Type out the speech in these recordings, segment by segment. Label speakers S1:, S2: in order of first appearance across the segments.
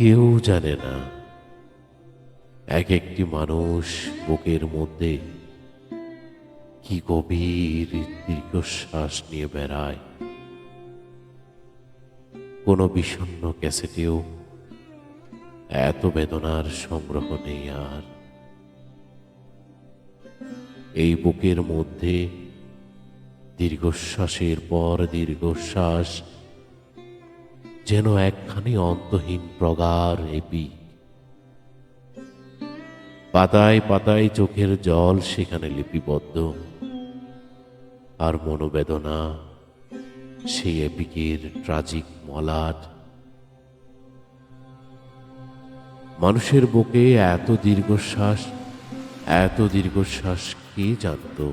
S1: কেউ জানে না। এক একটি মানুষ বুকের মধ্যে কি গভীর দীর্ঘশ্বাস নিয়ে বেড়ায়। কোনো বিষণ্ণ ক্যাসেটেও এত বেদনার সংগ্রহ নেই আর। এই বুকের মধ্যে দীর্ঘশ্বাসের পর দীর্ঘশ্বাস যেন একখানি অন্তহীন প্রগার এপি। পাতায় পাতায় চোখের জল সেখানে লিপিবদ্ধ। আর মনোবেদনা, সেই এপিকের ট্রাজিক মলাট। মানুষের বুকে এত দীর্ঘশ্বাস এত দীর্ঘশ্বাস কে জানত?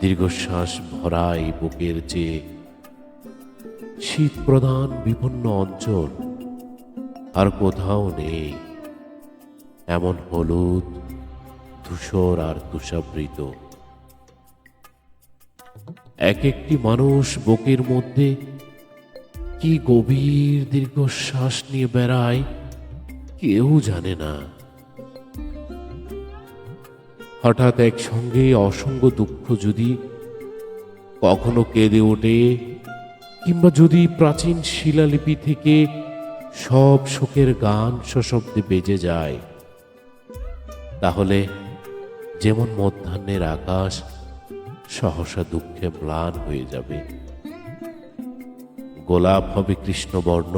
S1: দীর্ঘশ্বাস ভরা এই বুকের যে শীত প্রধান বিভিন্ন অঞ্চল। আর কোথাও নেই। এমন হলুদ, ধূসর আর তুষাবৃত। এক একটি মানুষ বুকের মধ্যে কি গভীর দীর্ঘশ্বাস নিয়ে বেড়ায়, কেউ জানে না। হঠাৎ একসঙ্গে অসঙ্গ দুঃখ যদি কখনো কেঁদে ওঠে কিংবা যদি প্রাচীন শিলালিপি থেকে সব শোকের গান সশব্দে বেজে যায়, তাহলে যেমন মধ্যাহ্নের আকাশ সহসা দুঃখে ম্লান হয়ে যাবে। গোলাপ হবে কৃষ্ণবর্ণ,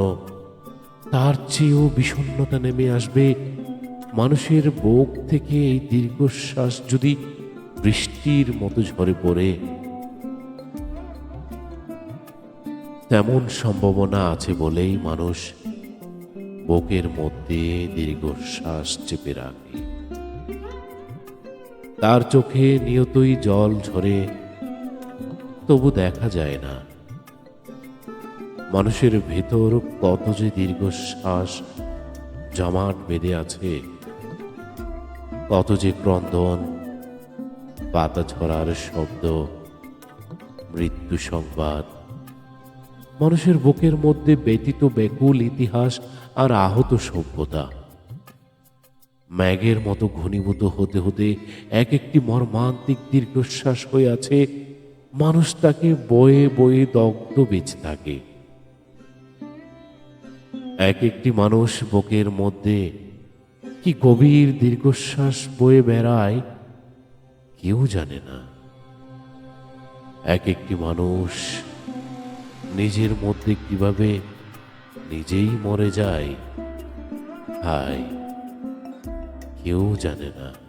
S1: তার চেয়েও বিষণ্ণতা নেমে আসবে। মানুষের বুক থেকে এই দীর্ঘশ্বাস যদি বৃষ্টির মতো ঝরে পড়ে তেমন সম্ভাবনা আছে বলেই মানুষ বুকের মধ্যে দীর্ঘশ্বাস চেপে রাখে। তার চোখে নিয়তই জল ঝরে, তবু দেখা যায় না। মানুষের ভেতর কত যে দীর্ঘশ্বাস জমাট বেঁধে আছে, কত যে ক্রন্দন পাতা ছড়ার শব্দ, মৃত্যু সংবাদ মানুষের বুকের মধ্যে ব্যতীত ব্যাকুল ইতিহাস আর আহত সভ্যতা। ম্যাগের মতো ঘনীভূত হতে হতে এক একটি মর্মান্তিক দীর্ঘশ্বাস হয়ে আছে, মানুষ তাকে বয়ে বয়ে দগ্ধ বেঁচে থাকে। এক একটি মানুষ বুকের মধ্যে কি গভীর দীর্ঘশ্বাস বয়ে বেড়ায়, কেউ জানে না। এক একটি মানুষ নিজের মধ্যে কীভাবে নিজেই মরে যায়? হায় কেউ জানে না।